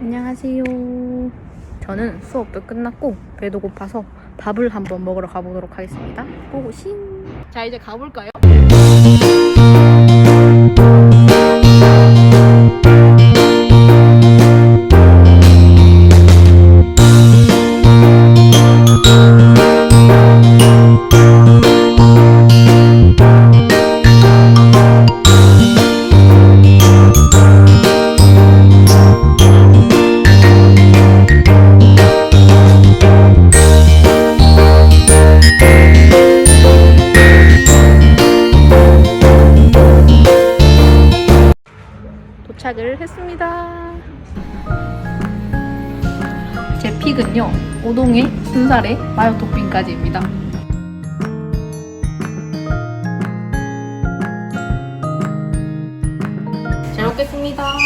안녕하세요. 저는 수업도 끝났고 배도 고파서 밥을 한번 먹으러 가보도록 하겠습니다. 고고싱. 자 이제 가볼까요? 도착을 했습니다. 제 픽은요, 오동의 순살에 마요 토핑까지입니다. 잘 먹겠습니다.